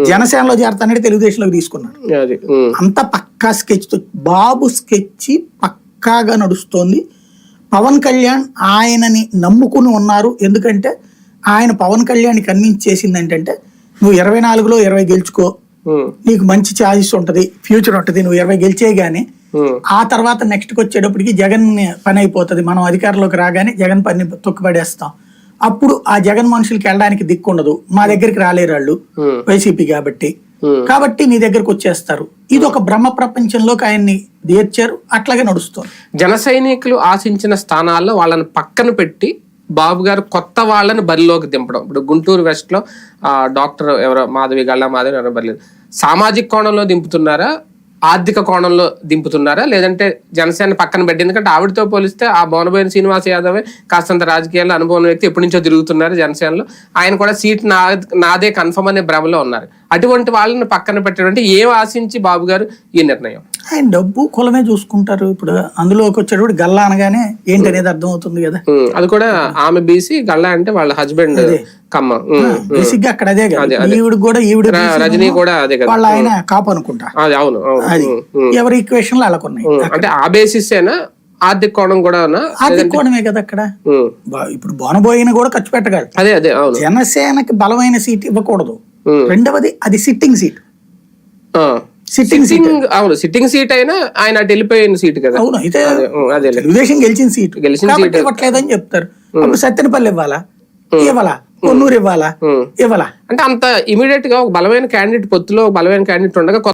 జనసేనలో చేరతానంటే తెలుగుదేశంలోకి తీసుకున్నాడు. అంత పక్కా స్కెచ్ బాబు స్కెచ్ పక్కాగా నడుస్తోంది. పవన్ కళ్యాణ్ ఆయనని నమ్ముకుని ఉన్నారు. ఎందుకంటే ఆయన పవన్ కళ్యాణ్ కన్విన్స్ చేసింది ఏంటంటే నువ్వు ఇరవై నాలుగులో ఇరవై గెలుచుకో. నీకు మంచి ఛాయిస్ ఉంటది. ఫ్యూచర్ ఉంటది. నువ్వు ఇరవై గెలిచే గానీ ఆ తర్వాత నెక్స్ట్కి వచ్చేటప్పటికి జగన్ పని అయిపోతుంది. మనం అధికారంలోకి రాగానే జగన్ పని తొక్కుపడేస్తాం అప్పుడు ఆ జగన్ మనుషులకి వెళ్ళడానికి దిక్కు ఉండదు. మా దగ్గరికి రాలేరు వాళ్ళు వైసీపీ కాబట్టి. కాబట్టి నీ దగ్గరకు వచ్చేస్తారు. ఇది ఒక బ్రహ్మ ప్రపంచంలోకి ఆయన్ని తీర్చారు అట్లాగే నడుస్తుంది. జన సైనికులు ఆశించిన స్థానాల్లో వాళ్ళని పక్కన పెట్టి బాబు గారు కొత్త వాళ్ళని బరిలోకి దింపడం. ఇప్పుడు గుంటూరు వెస్ట్లో ఆ, డాక్టర్ ఎవరో మాధవి గల్లా మాధవి ఎవరో బరిలేదు సామాజిక కోణంలో దింపుతున్నారా? ఆర్థిక కోణంలో దింపుతున్నారా? లేదంటే జనసేన పక్కన పెట్టి ఎందుకంటే ఆవిడతో పోలిస్తే ఆ బోనబోయిన శ్రీనివాస్ యాదవ్ కాస్తంత రాజకీయాల్లో అనుభవం వ్యక్తి ఎప్పటి నుంచో తిరుగుతున్నారు జనసేనలో. ఆయన కూడా సీట్ నా నాదే కన్ఫర్మ్ అనే భ్రమలో ఉన్నారు. అటువంటి వాళ్ళని పక్కన పెట్టడం అంటే ఏం ఆశించి బాబు గారు ఈ నిర్ణయం? ఆయన డబ్బు కులమే చూసుకుంటారు. ఇప్పుడు అందులోకి వచ్చేటప్పుడు గల్లా అనగానే ఏంటి అనేది అర్థమవుతుంది కదా. ఉమ్, అది కూడా ఆమె బీసీ గళ్ళ అంటే వాళ్ళ హస్బెండ్ కమ్మ. బేసిక్గా అక్కడ అదే కదా. ఈవిడ కూడా ఈవిడ రజనీ కూడా అదే కదా. వాళ్ళ ఆయన కాపు అనుకుంటా. అది అవును అది. ఎవరి ఈక్వేషన్లు ఉమ్. అంటే ఆ బేసిస్ ఆర్థిక కోణం కూడా ఆర్థిక కోణమే కదా అక్కడ. ఇప్పుడు బోనబోయిన కూడా ఖర్చు పెట్టగలరు. అదే అదే జనసేనకి బలమైన సీట్ ఇవ్వకూడదు. రెండవది అది సిట్టింగ్ సీట్. సిట్టింగ్ సీట్ అవును సిట్టింగ్ సీట్ అయినా ఆయన అటు వెళ్ళిపోయిన సీట్ కదా. అవును అయితే తెలుగుదేశం గెలిచిన సీట్ గెలిచిన కాబట్టి ఇవ్వట్లేదని చెప్తారు. అప్పుడు సత్తెనపల్లి ఇవ్వాలా? ఇవ్వాలా? కొన్నూరు ఇవ్వాలా. ఇవ్వాలా? అంటే అంత ఇమీడియట్గా ఒక బలమైన క్యాండిడేట్ పొత్తులో బలమైన క్యాండిడేట్ ఉండగా